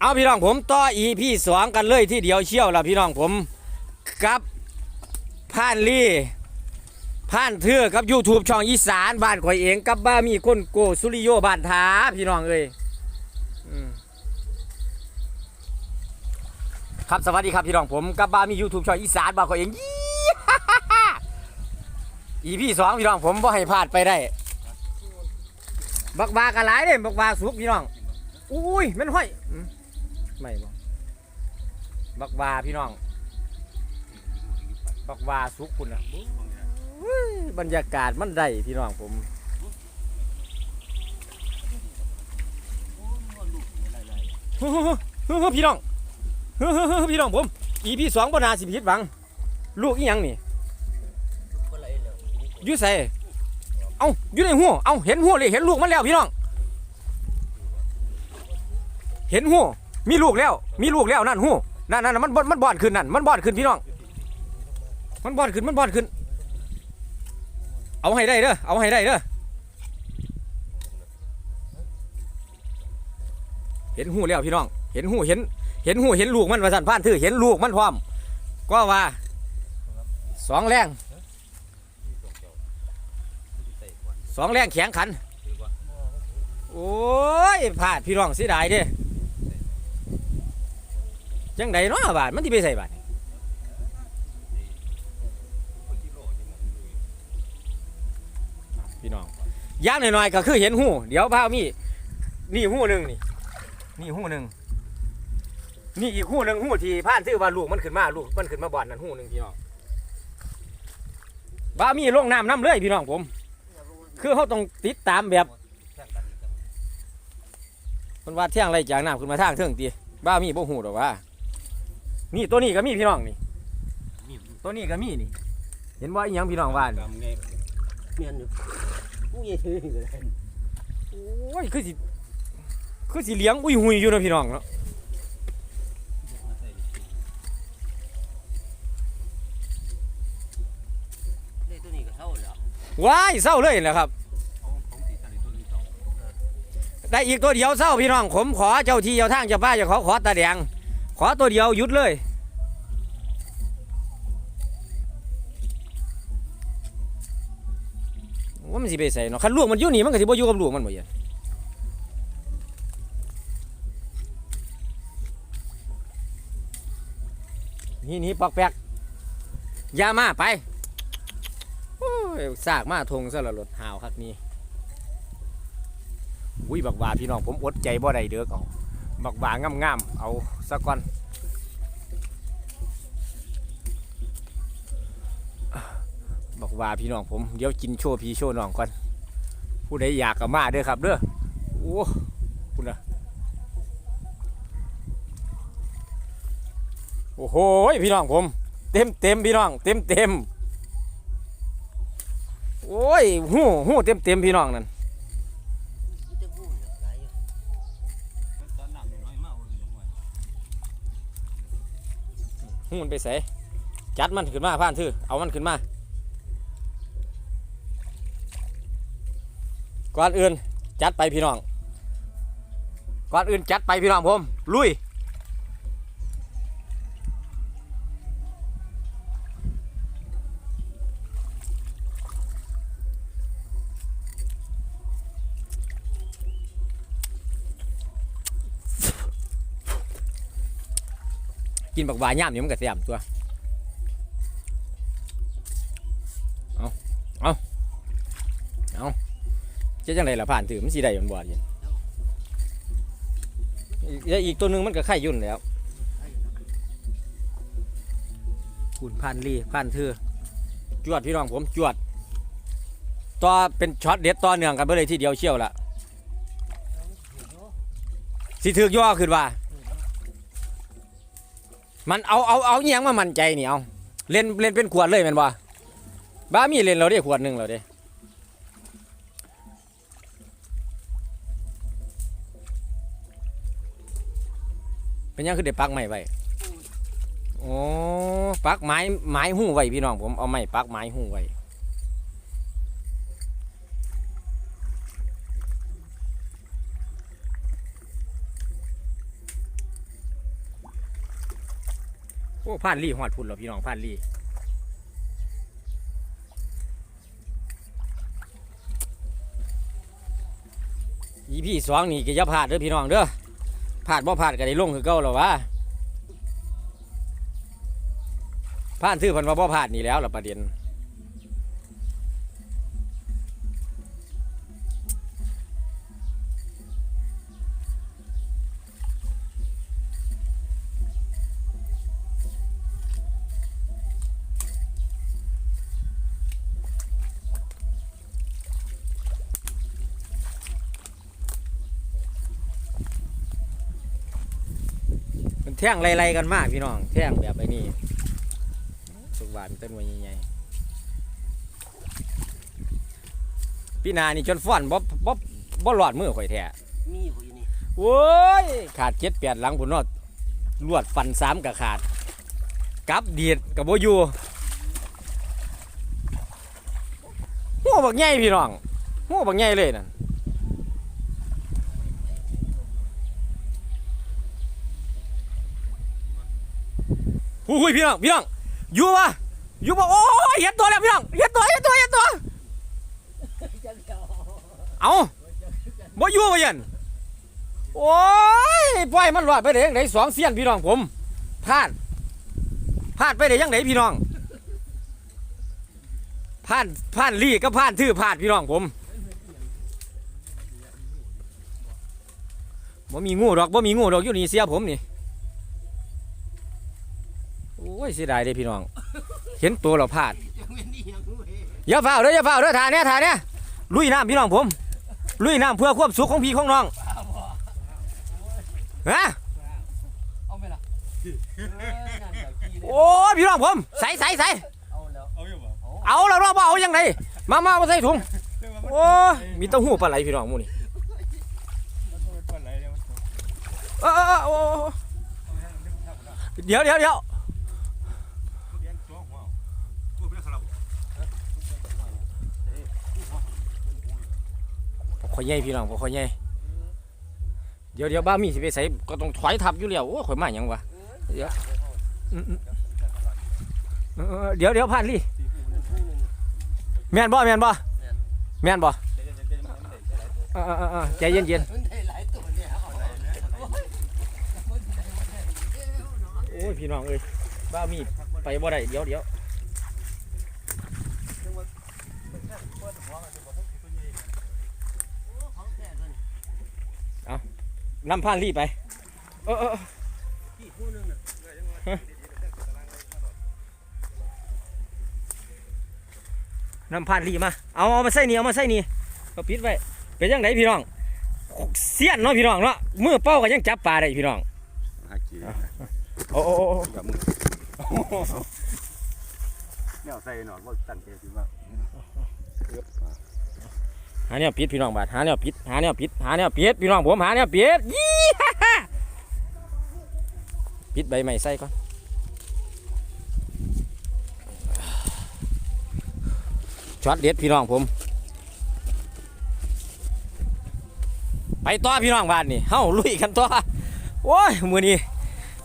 เอาพี่น้องผมต่ออีพี่สองกันเลยที่เดียวเชี่ยวละพี่น้องผมกับผ่านลี่ผ่านเทือกับ YouTube ช่องอีสานบ้านข่อยเองกับบ้ามีคนโกสุริโยบ้านท้าพี่น้องเอ้ยครับสวัสดีครับพี่น้องผมกับบ้ามี YouTube ช่องอีสานบ้านข่อยเองยี่อีพี่สองพี่น้องผมบ่าให้พลาดไปได้บักบากระไรเด้บักบาสุกพี่น้องอุ้ยมันห้อย ไม่บ่บักบาพี่น้อง บักบาสุกคุณอะอุ้ยบรรยากาศมันได้พี่น้องผมเฮ้อเฮ้อเฮ้อพี่น้องเฮ้อเฮ้อเฮ้อพี่น้องผม อีพี่สองบนาสิผิดหวัง ลูกอีหยังนี่อยุ่ใส่เอาอยู่ในหัวเอาเห็นหัวเลยเห็นลูกมันแล้วพี่น้อง เห็นหัว มีลูกแล้ว มีลูกแล้วนั่นหัวนั่นนั่นมันบ่มันบอนขึ้นนั่นมันบอนขึ้นพี่น้อง มันบอนขึ้นมันบอนขึ้น เอาให้ได้เด้อเอาให้ได้เด้อเห็นหูแล้วพี่น้อง เห็นหูเห็น เห็นหูเห็นลูกมันว่าสั่นผ่านถือเห็นลูกมันพร้อม ก็ว่าสองแรงสองแรงแข็งขัน โอ้ยพลาดพี่น้องเสียดายเด้ จังใดเนาะบาทมันที่ไปใส่บาทพี่น้องย่างหน่อยๆก็คือเห็นหูเดี๋ยวพามีนี่หูหนึ่งนี่ นี่หูหนึ่งนี่อีกหูหนึ่งหูที่ผ่านซื้อว่าลูกมันขึ้นมาลูกมันขึ้นมาบ่อนนั่นหูหนึ่งพี่น้องบ้ามีลงน้ำน้ำเลยพี่น้องผม คือเขาต้องติดตามแบบมันว่าเที่ยงไรจากน้ำขึ้นมาทางเทิงตีบ้ามีบ่หูหรอกว่า นี่ตัวนี้ก็มีพี่น้องนี่ ตัวนี้ก็มีนี่ เห็นว่าอีหยังพี่น้องว่านี่กำไงเมียนอยู่ผู้ใหญ่ถือก็ได้โอ้ยคือสิคือสิเลี้ยงอุ้ยหุยอยู่เนาะพี่น้องเนาะได้ตัวนี้ก็เท่าแล้วว้ายเศร้าเลยแหละครับของตีตันตัวนี้เท่าได้อีกตัวเดียวเศร้าพี่น้องผมขอเจ้าที่เจ้าทางเจ้าป้าเจ้าเขาขอตาแดง ขอตัวเดียวหยุดเลย ว่ามันสิไปใส่เนาะคันลูกมันอยู่นี่มันก็สิบ่อยู่กับลูกมันบ่เหี้ยนี่นี่ปอกแปกยามาไปโอ้ยซากมาทงซะละรถหาวคักนี้อุ้ยบักบาพี่น้องผมอดใจบ่ได้เด้อเอา บักบางามๆเอาสักก่อนบักบาพี่น้องผมเดี๋ยวกินโชว์พี่โชว์น้องก่อนผู้ใดอยากก็มาเด้อครับเด้อโอ้คุณนะโอ้โหพี่น้องผม เต็มเต็มพี่น้อง เต็มเต็มโอ้ยหู้หู้เต็มเต็มพี่น้องนั่น มันไปใส่จัดมันขึ้นมาผ่านทื่อเอามันขึ้นมาก่อนอื่นจัดไปพี่น้องก่อนอื่นจัดไปพี่น้องผมลุย กินบักบาย่ามนี่มันก็เสียมตัว เอาเอาเอาเจ๊จังไรล่ะผ่านถือมันสีได้มันบอดอยินแล้วอีกตัวหนึ่งมันก็ไข่ยุ่นแล้วคุณพันรีพันเธอจวดพี่น้องผมจวดต่อเป็นช็อตเด็ดต่อเนื่องกันไปเลยทีเดียวเชี่ยวละสิถือย่อขึ้นว่า มันเอาเอาเอาอหยังมามั่นใจนี่เอาเล่นเล่นเป็นขวดเลยแมันบ่บ้ามีเล่นเราได้ขวดหนึ่งเราได้เป็นหยังคือเด็ปักไม้ไว้โอ้ปักไม้ไม้หู้ไว้พี่น้องผมเอาไม้ปักไม้หู้ไว้ อ้ผ่านลี่หอดพุ่นเหรอพี่น้องผ่านลี่อีพี่สองนี่ก็อย่าพลาดเด้อพี่น้องเด้อพลาดบ่พลาดก็ได้ลงคือเก่าหรอวะผ่านซื้อพันว่าบ่พลาดนี่แล้วหรอประเด็น ท่งไล่ๆกันมากพี่น้องแท่งแบบไอ้นี่สุกบาทมันต้นวยใหญ่ๆพี่นานี่จนฟ้อนบ่บ่บ่หลอดมือข่อยแท้มีอยู่นี่โว้ยขาดเจ็ดแปดหลังพุ่นเนอดลวดฟันสามกับขาดกลับเดียดกับโบอยูหัวบักใหญ่พี่น้องหัวบักใหญ่เลยนั่น หุ้ยพี่น้องพี่น้องอยู่ปะอยู่ปะโอ้ยเห็นตัวแล้วพี่น้องเห็นตัวเห็นตัวเห็นตัวเอาบ่อยู่บ่ยันโอ้ยปล่อยมันรอดไปได้ยังไงสองเสี้ยนพี่น้องผมพลาดพลาดไปได้ยังไงพี่น้องพลาดพลาดลี่ก็พลาดทื่อพลาดพี่น้องผมบ่มีงูดอกบ่มีงูดอกอยู่นี่เสียผมนี่ ยเสียดายเด้พี่น้อง เห็นตัวเราพลาดยังไม่นี่ยังรู้เฮ้ยอย่าเฝ้าเด้ออย่าเฝ้าเด้อทาเนี้ยทาเนี้ยลุยน้ำพี่น้องผม ลุยน้ำเพื่อความสุขของพี่ของน้องฮะเอาไหมล่ะเออนั่นเดี๋ยวขี้เลยโอ้ยพี่น้องผมใส่ใส่ใส่เอาแล้วเอาอยู่บ่เอาแล้วเราเอายังไงมามามาใส่ถุงเรื่องว่ามันโอ้ยมีเต้าหู้ปลาไหลพี่น้องหมูนี่มันเป็นปลาไหลเนี่ยมันเออเออเออโอ้เดี๋ยวเดี๋ยวเดี๋ยว เลี้ยงตัวหัวตัวเป็นขลับ ข่อยใหญ่พี่น้องข่อยใหญ่เดี๋ยวเดี๋ยวบ้ามีสิไปใส่ก็ต้องถอยทับอยู่แล้วโอ้ยข่อยมาหยังวะเดี๋ยวอืมอืมเออเดี๋ยวเดี๋ยวผ่านลี่แม่นบ่แม่นบ่แม่นบ่เออเออเออเออใจเย็นเย็นมันได้หลายตัวเนี่ยเอาเลยโอ้ยพี่น้องเอ้ยบ้ามีไปบ่ได้เดี๋ยวเดี๋ยว ของแท้ตัวนี้ นำผ่านลี่ไป เออเออเออพี่ผู้หนึงน่ะนำผ่านลี่มา เอาเอามาใส่นี่เอามาใส่นี่เอาปิดไว้ เป็นยังไงพี่น้อง เสี้ยนเนาะพี่น้องเนาะมือเป้าก็ยังจับปลาได้พี่น้องฮักกี้โอ้โอ้โอ้โอ้กับมือเนี่ยใส่หนอนว่าตั้งใจสิว่า หาแนวปิดพี่น้องบาดหาแนวปิดหาแนวปิดหาแนวปิดพี่น้องผมหาแนวปิดยี่ฮ่าปิดใบไม้ใส่ก่อนช็อตเด็ดพี่น้องผม ไปต่อพี่น้องบ้านนี่เฮ้าลุยกันต่อโอ้ยมือนี้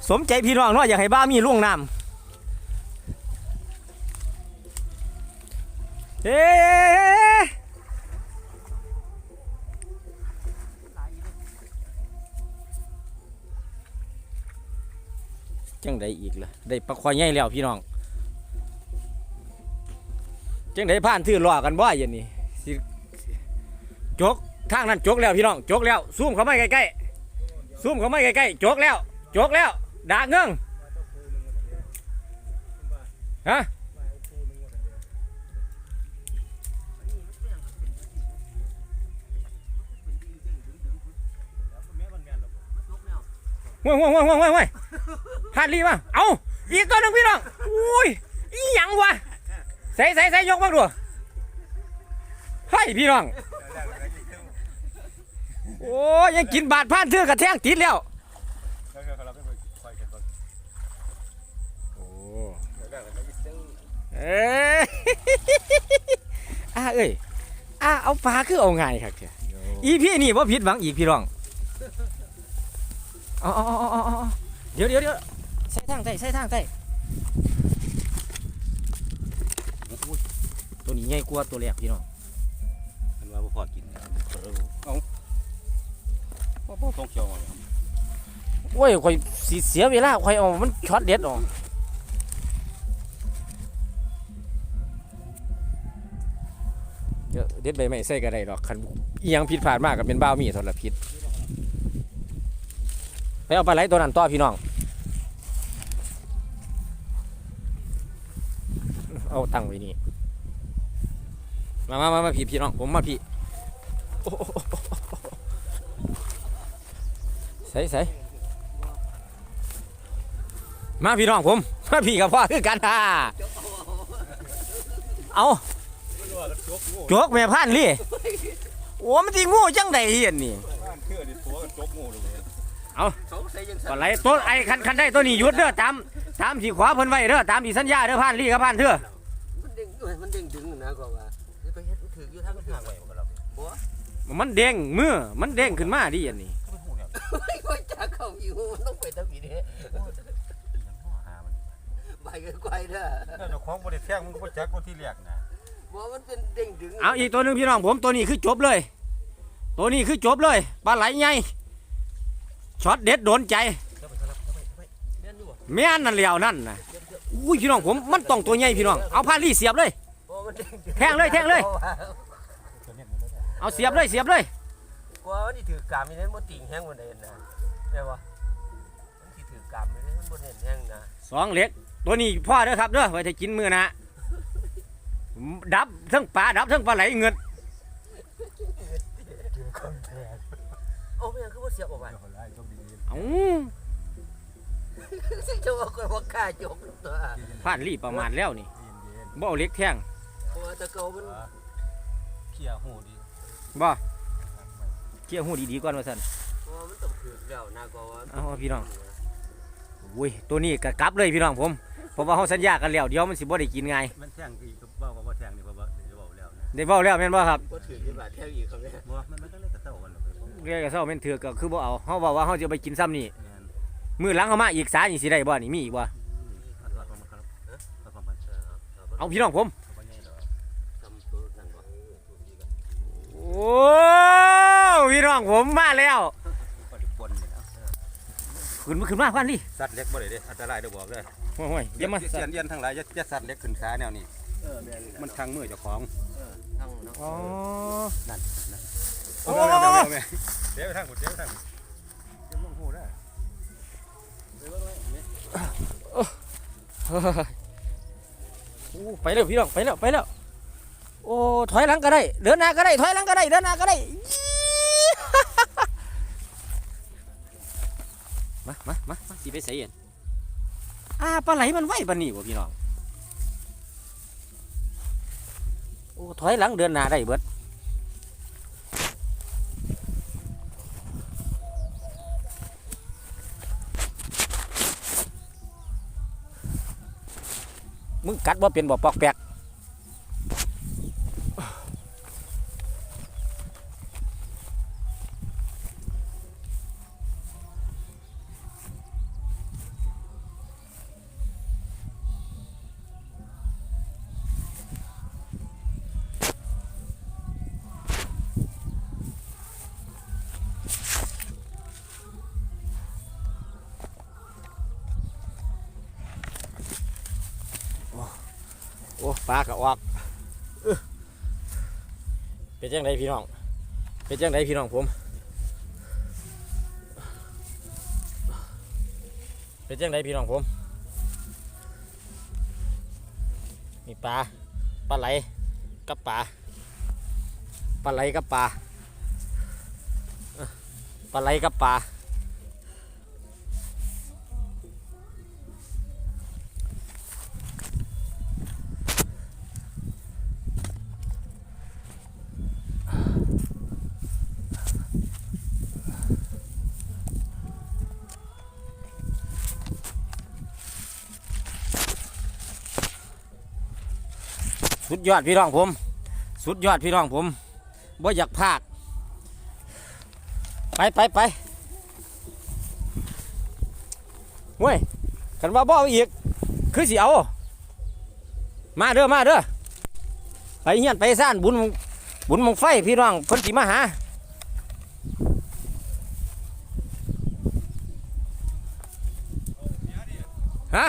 สมใจพี่น้องเนาะอยากให้บ้ามีล่วงน้ำเอ๊ะ จังได้อีกล่ะได้ปลาควายใหญ่แล้วพี่น้อง จังได้ผ่านทื่อล้อกันบ่เย็นนี้สิจกทางนั้นจกแล้วพี่น้องจกแล้วซูมเข้ามาใกล้ๆซูมเข้ามาใกล้ๆจกแล้วจกแล้วด่าเงื่องฮะห่วยห่วยห่วยห่วยห่วยห่ว ยพลาดรีมาเอาอีกตัวหนึงพี่น้องอุ้ยอีหยังวะใส่ใส่ใส่ยกมาดูเฮ้ยพี่น้อง โอ้ยยังกินบาดพานเทือกระแทงติดแล้วแล้วก็เราไปคอยกันก่อนโอ้แล้วเอ้ยอ่าเอ้ยอ่าเอาปลาคือเอาไงครับเจ้าอีพี่นี่ว่าผิดหวังอีกพี่น้องอ๋อเดี๋ยวเดี๋ยวเดี๋ยว ใส่ทางใต้ใส่ทางใต้อุ้ยตัวนี้ใหญ่กว่าตัวแรกพี่น้องมันว่าบ่พอกินเอ้าบ่บ่ต้องเกี่ยวมาเลยครับโอ้ยข่อยสิเสียเวลาข่อยเอามันช็อตเด็ดออกเดี๋ยวเด็ดใบไม้ใส่ก็ได้ดอกคันอีหยังผิดพลาดมากก็เป็นบ้าวมีทรพิษไปเอาปลาไหลตัวนั้นต่อพี่น้อง เอาตั้งไว้นี่ มามามามาพี่พี่น้อง ผมมาพี่โอ้โหใส่ใส่มาพี่น้องผม มาพี่กับพ่อคือกันฮ่าเอาจกแม่พันลี่โอ้มันตีงูจังไดเฮียนนี่บ้านเทื่อนี่ตัวกันจกงูเลยสงสัยยังปลาไหลตัวไอ้คันคันได้ตัวนี้ยุดเด้อตามตามที่ขวาเพิ่นไว้เด้อตามที่สัญญาเด้อพันลี่กับพันเถอะมันเด้งมัน เด้งดึงนะก็ว่าไปเฮ็ดถืออยู่ทางทางไว้บ่ล่ะบ่มันเด้งมือมันเด้งขึ้นมาดิอันนี้ไม่ค่อยจักเข้าอยู่มันต้องไปทางนี้เด้ใบก็ไกวเด้อเจ้าของบ่ได้แท่งมึงก็บ่จักคนที่เรียกนะบ่มันเป็นเด้งดึงเอาอีกตัวหนึงพี่น้องผมตัวนี้คือจบเลย ตัวนี้คือจบเลยปลาไหลใหญ่ช็อตเด็ดโดนใจเข้าไปเข้าไปเข้าไปแม่นอยู่บ่แม่นนั่นแล้วนั่นนะอุ้ยพี่น้องผมมันต้องตัวใหญ่พี่น้องเอาผ้าลี่เสียบเลยบ่ มันเด้งดึงแทงเลยแทงเลยตัวนี้มันบ่ได้เอาเสียบเลยเสียบเลยกว่ามันสิถือกามนี่มันบ่ติ่งแห้งบ่ได้นะแม่บ่มันสิถือกามนี่มันบ่เห็นแห้งนะสองเหล็ก ตัวนี้พ่อเด้อครับเด้อไว้จะกินมือนะดับทั้งปลาดับทั้งปลาไหลเงินโอ้แม่คือบ่เสียบออกมาเจ้าคนร้ายต้องดีเอาสิจะว่าคนบ่กล้าจกตัวผ่านลี่ประมาณแล้วนี่เย็นบ่เอาเหล็กแทง เพราะว่าแตะเกามันๆเขี่ยหูดีบ่เกี่ยวหูดีๆก่อนว่าซั่นเพราะว่ามันต้องถือแล้วนะก็ว่าเอาพี่น้องอุ้ยตัวนี้ก็กลับเลยพี่น้องผมเพราะว่าเขาสัญญากันแล้วเดี๋ยวมันสิบ่ได้กินไงายมันแท่งอีกก็เว้าว่าบ่แท่งนี่บ่บ่เดี๋ยวเว้าแล้วนะได้เว้าแล้วแม่นบ่ครับบ่ถือที่บาทแท้อีกครับแม่บ่มันมันต้องเล่นกับเต้ากันหรอกเรียกเศร้าแม่นเถือกก็คือบ่เอาเฮาบอกว่าเฮาจะไปกินซ้ำนี่แม่นมื้อหลังเอามาอีกสานี่สิได้บ่นี่มีอีกบ่เอาถอดออกมาครับเอาประมาณเอาพี่น้องผม เอาบ่ใหญ่ดอก ทำตัวนั่นบ่ โอ้พี่น้องผมมาแล้วบ่ได้ปนนี่นะขึ้นมาขึ้นมาพันดิสัตว์เล็กบ่ได้เด้อันตรายเด้อบอกเด้อโอ้ยอย่ามาเสียนเย็นทั้งหลายอย่าอย่าสัตว์เล็กขึ้นขาแนวนี้เออแม่นมันทางมือเจ้าของเออทั้งเนาะอ๋อนั่นนั่นโอ้โอ้แม่แม่เดี๋ยวไปทางกูเดี๋ยวไปทางกูเดี๋ยวมึงหูได้โอ้ไปแล้วพี่น้องไปแล้วไปแล้ว โอ้ถอยหลังก็ได้ เดินหน้าก็ได้ ถอยหลังก็ได้ เดินหน้าก็ได้ มามามามาสิไปใส่เอ็นอ่าปลาไหลมันไหวปานนี้บ่พี่น้อง โอ้ถอยหลังเดินหน้าได้เบิดมึงกัดบ่เป็นบ่ปอกแปก จังไดพี่น้องเป็นจังไดพี่น้องผมเป็นจังไดพี่น้องผมมีปลาปลาไหลกับปลาปลาไหลกับปลาปลาไหลกับปลา ดยอดพี่น้องผม สุดยอดพี่น้องผมบ่อยากพากไปไปไปเว้ยขันว่าบ่ออีก คือสิเอา มาเด้อมาเด้อไปเฮียนไปซ่านบุญบุญมงไฟพี่น้องเพิ่นสิมาหาฮะ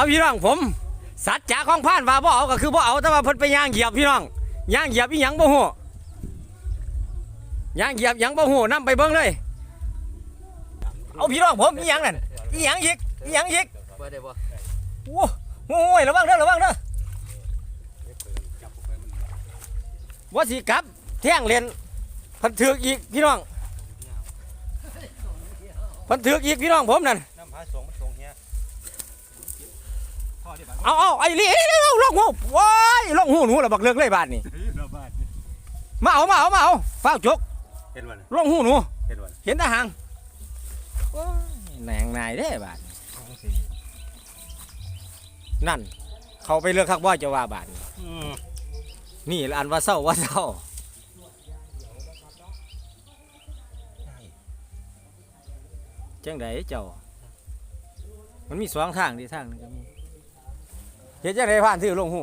เอาพี่น้องผม สัตย์จจะของผ่านว่าบ่เอาก็คือบ่เอาแต่ว่าเพิ่นไปย่างเหยียบพี่น้องย่างเหยียบอีหยังบ่ฮู้ย่างเหยียบหยังบ่ฮู้นํไปเบิ่งเลย เอาพี่น้องผมอีหยังนั่นอีหยังอีกอีหยังอีกบ่ได้บ่โอ้โหระวังเด้อระวังเด้อว่าสิกลับแท่งเรียนพันถือกอีกพี่น้องพันถือกอีกพี่น้องผมนั่นน้ำพาสงมัน เฮียพ่อที่บ้านเอาเอาไอ้ลี่เอาลงหูว้ายลงหูหนูระบักเลิกเลยบาทนี่เราบ้านมาเอามาเอามาเอาฟ้าวจกเห็นวันลงหูหนูเห็นวันเห็นแตาหางโอ้ยแหนงนายเด้บาทนั่น เขาไปเลือกคักบ่อยจะว่าบาทนี่อืมนี่ละอันว่าเศร้าว่าเศร้าจังไดเจ้า มันมีสองทางดีทางหนึงก็มี เฮ็ดจังไดผ่านถือลงหู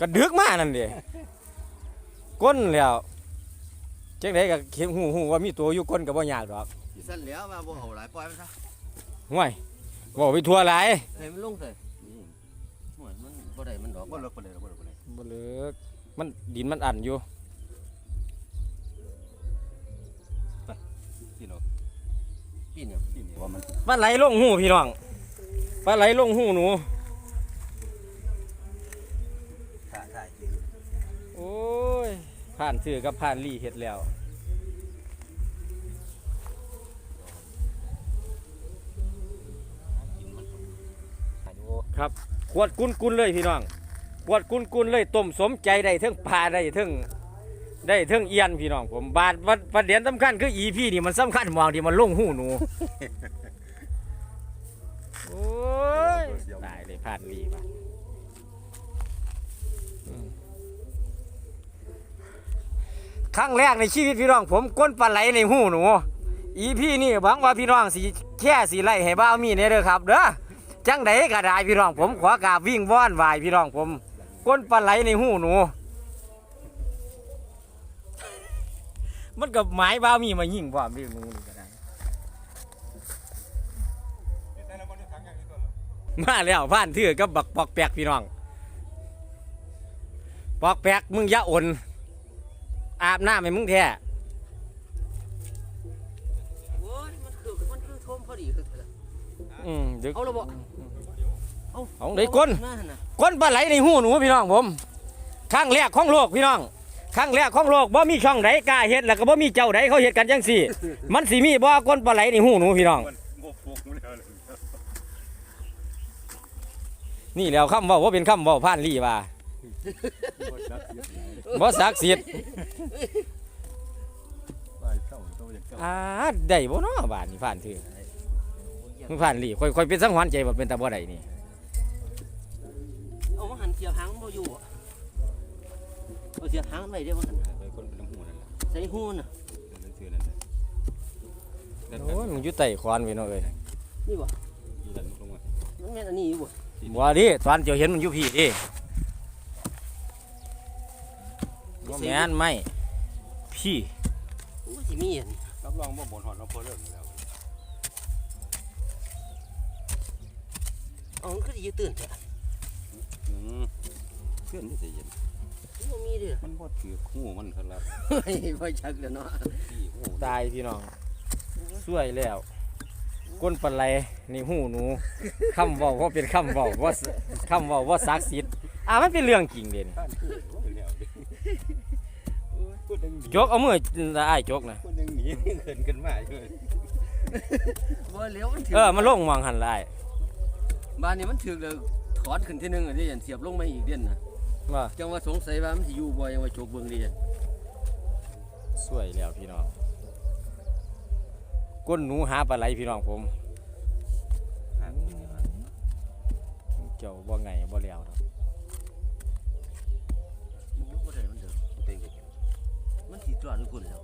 ก็ดึกมานั่นเด้ก้นแล้วจังไดก็เข็มหูหูว่ามีตัวอยู่ก้นก็บ่ยากดอกสิสั่นแล้วมาบ่เอาหลายปล่อยมันซะห่วยบ่ไปทั่วหลายให้มันลงเถอะโอ้ยมันบ่ได้มันดอกบ่เลิกไปเลยบ่เลิกไปเลยบ่เลิกมันดินมันอันอยู่ที่เนาะปีเนี่ยที่นี่ว่ามันปลาไหลลงหูพี่น้อง ปลาไหลลงหูหนู ถ่ายถ่ายโอ้ย ผ่านสื่อกับผ่านลี่เฮ็ดแล้วกินมันครับขวดกุนกุนๆเลยพี่น้องขวดกุนกุนๆเลยต้มสมใจได้เทั้งปลาได้เทั้งได้เทั้งเอียนพี่น้องผมบาดวัดประเด็นสำคัญคืออีพี่นี่มันสำคัญมองที่มันลงหูหนู โอ้ยตายเลยผ่านลี่มาครั้งแรกในชีวิตพี่น้อง ผมก้นปลาไหลในหูหนูอีพี่นี่หวังว่าพี่น้องสีแค่สีไล่ให้บ้ามีเนี่ยเด้อครับเด้อจังใดก็ได้พี่น้องผมขอกาวิ่งว่อนวายพี่น้องผมก้นปลาไหลในหูหนู มันกับหมายบ้ามีมายิงบ่ามเรื่หนู มาแล้วผ่านเถื่อกับบักปอกแปกพี่น้องปอกแปกมึงอย่าอ่อนอาบน้ำให้มึงแท้โอ้ยมันคือมันคือโทมพอดีคืออืมดึกเอาและบ่เอาได้ก้นนั่นน่ะก้นปลาไหลในหูหนูพี่น้องผมครั้งแรกของโลกพี่น้องครั้งแรกของโลกบ่มีช่องใดกล้าเฮ็ดแล้วก็บ่มีเจ้าใดเขาเฮ็ดกันจังสี่ มันสิมีบ่ก้นปลาไหลในหูหนูพี่น้อง มันโงกโงกมันเลย นี่แล้วคำเว้าว่าเป็นคำเว้าผ่านลี่ว่าบ่ศักดิ์สิทธิ์ไปเข้าตัวอย่างเก่าอ่าได้บ่เนาะบาดนี้ผ่านถือมึงผ่านลี่ค่อยค่อยเป็นสังหรณ์ใจว่าเป็นตาบ่ได้นี่เอามาหันเสียบหางมันบ่อยู่อะเอาเสียบหางมันไว้เด้อว่าหันไปคนเป็นน้ำหูนั่นแหละใส่หูน่ะนั่นคือนั่นแหละนั่นโอ้ยมึงอยู่ใต้ขวานไว้เนาะเอ้ยนี่บ่อยู่ดันลงมามันแม่นอันนี้อยู่บ่ บ่ดิตอนเจ้าเห็นมันอยู่พี่ดิบ่แม่นไม่พี่มันก็สิมีอันรับรองว่าบนหอดเราพอเลิกแล้วเอามันคือสิอยู่ตื่นแท้อืมเพื่อนนี่สิเย็นมันบ่มีเด้อมันบ่ถือหูมันสลับเฮ้ยบ่ชักแล้วเนาะที่หูตายพี่น้องสวยแล้ว ก้นปลาไหลในหูหนูคำเว้าว่าเป็นคำเว้าว่าคำเว้าว่าศักดิ์สิทธิ์อ่ามันเป็นเรื่องจริงเด่นข้านหูเป็นแล้วดิพูดดังหนีจกเอามืออ้จกนะพูดดังหนีเกินกันมาเลยบ่เลียวมันถึงเออมันลงมองหันไลายบ้านนี้มันถึกแล้วถอนขึ้นทีหนึงอะเด้ยันเสียบลงมาอีกเด่นนะว่าจังว่าสงสัยว่ามันสิอยู่บ่ยังว่าโจกเบิ่งดิสวยแล้วพี่น้อง ก้นหนูหาปลาไหลพี่น้องผมเจ้าบ่ไงบ่แล้วดอกมันบ่ได้มันเด้อเป็นกันมันสิรอดทุกคนแล้ว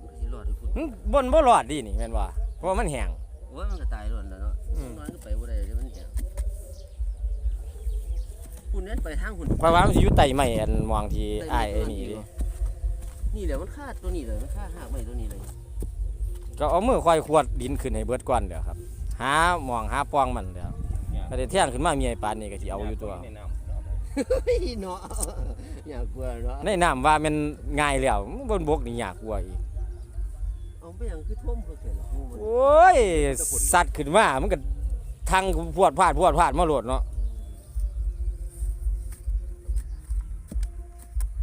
มันก็สิรอดทุกคนมันบนบ่รอดดีนี่แม่นว่าเพราะว่ามันแห้งโอ้ยมันก็ตายล้วนแล้วเนาะอืมนอนก็ไปบ่ได้เดี๋ยวมันแห้งคุณเน้นไปทางคุณเพราะว่ามันสิอยู่ใต้ไม้อันมองที่อ้ายไอ้นี่ดินี่แหละมันฆ่าตัวนี้เลยมันฆ่าหากไม่ตัวนี้เลย ก็เอามือค่อยขวดดินขึ้นให้เบิดก่อนเด้อครับ หาหมองหาปล่องมันเด้อก็ได้แท่งขึ้นมามีไอ้ปานนี่ก็สิเอาอยู่ตัวในน้เฮ้ยเนาะอย่ากลัวเนาะในน้ำว่ามันง่ายแล้วบนบกนี่ยากกว่าอีกเอาไปอย่างคือท่วมเขาเกิดหรอกงูมันโอ้ยสัตว์ขึ้นมามันก็ทางพวดพลาดพวดพลาดมาโหลดเนาะ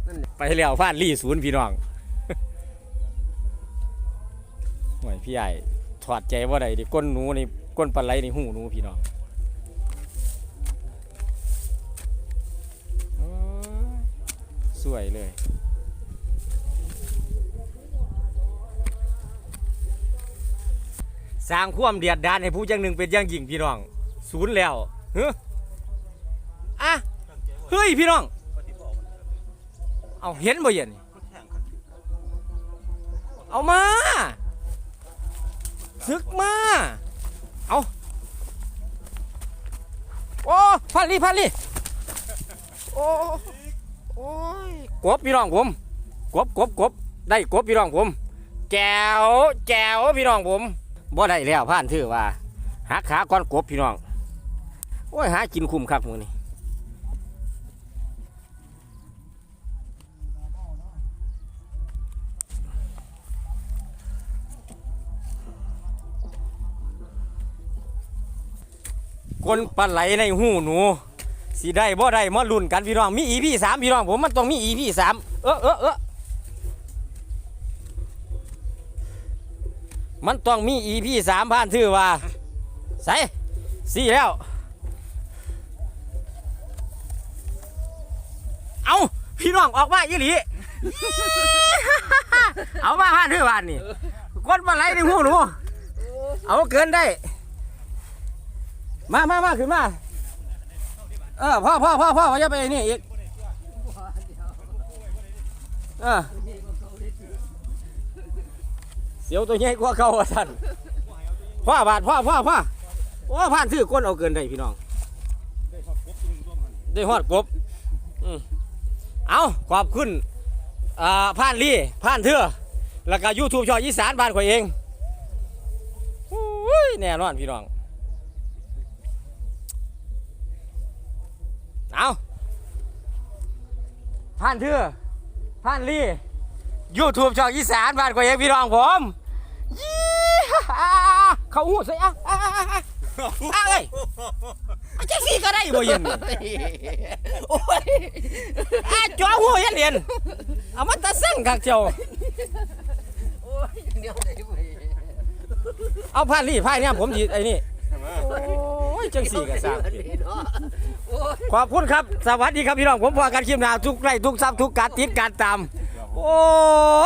นั่นแหละไปแล้วพลาดลี่ศูนย์พี่น้อง โอ้ยพี่ใหญ่ถอดใจว่าใดดิก้นหนูนี่ก้นปลาไหลนี่หูหนูพี่น้องสวยเลยสร้างความเดียดดานให้ผู้จังหนึ่งเป็นย่างยิ่งพี่น้อง ศูนย์แล้วเฮ้ออะเฮ้ยพี่น้อง เอาเห็นบ่เย็นเอามา ซึกมา เอาโอ้พันลี่พันลี่โอ้โอ้ยกบพี่น้องผมกบกบกบได้กบพี่น้องผมแก้วแก้วพี่น้องผมบ่ได้แล้วผ่านถือว่าหักขาก้อนกบพี่น้องโอ้ยหากินคุ้มครับมือนี้ ก้นปลาไหลในหูหนูสิได้บ่ได้มาลุ้นกันพี่น้องมีอีพี่สามพี่น้องผมมันต้องมีอีพี่สามเออเออเออมันต้องมีอีพี่สามผ่านถือว่าใส่สี่แล้ว เอาพี่น้องออกมาอีหลีเอามาผ่านถือผ่านนี่ก้นปลาไหลในหูหนูเอาเกินได้ มามามาขึ้นมา เออพ่อพ่อพ่อพ่ออย่าไปนี่อีกเออเสียวตัวใหญ่กว่าเก่าท่านพ่อบาทพ่อพ่อพ่อโอ้ผ่านซื้อก้นเอาเกินได้พี่น้อง ได้ฮอดกบอืมเอาขอบคุณอ่าผ่านลี่ผ่านเถื่อแล้วก็ยูทูบชองอีสานบ้านข่อยเองโอ้ยแน่นอนพี่น้อง เอาผ่านเถื่อผ่านลี่ยูทูบช่องอีสานบ้านข่อยเองพี่น้องผมยี่ฮ่าเขาหูใส่อะอะอะอะอะอะเอ้ยอะจังซี่ก็ได้บ่เย็นนี่โอ้ยอะจ้อหัวยันเรียนเอามันตะสั่งกักเจ้าโอ้ยเดี๋ยวไหนไปเอาผ่านลี่ผ่านเนี่ยผมสิไอ้นี่โอ้ ยจังสี่ก็สร้างผิดเนาะโอ้ยขอบคุณครับ สวัสดีครับพี่น้อง ผมพอกันคลิปหนาทุกไร่ทุกซับทุกการติดการตาม โอ้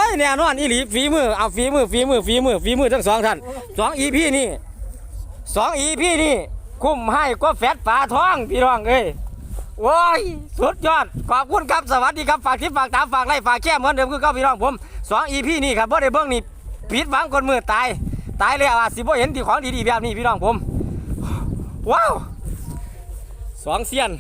ยแน่นอนอีหลีฝีมือ เอาฝีมือฝีมือฝีมือฝีมือทั้งสองท่านสองอีพี่นี่สองอีพี่นี่ คุ้มให้ก็แฟดฝาท้องพี่น้องเอ้ยโอ้ยสุดยอด ขอบคุณครับ สวัสดีครับ ฝากทิปฝากตามฝากไล่ฝากแค่เหมือนเดิมคือเก้าพี่น้องผมสองอีพี่นี่ครับบ่ได้เบิ่งนี่ผิดหวังคนมือตาย ตายแล้วอะสิบ่เห็นที่ของดีๆแบบนี้พี่น้องผม ว้าวสองเซียน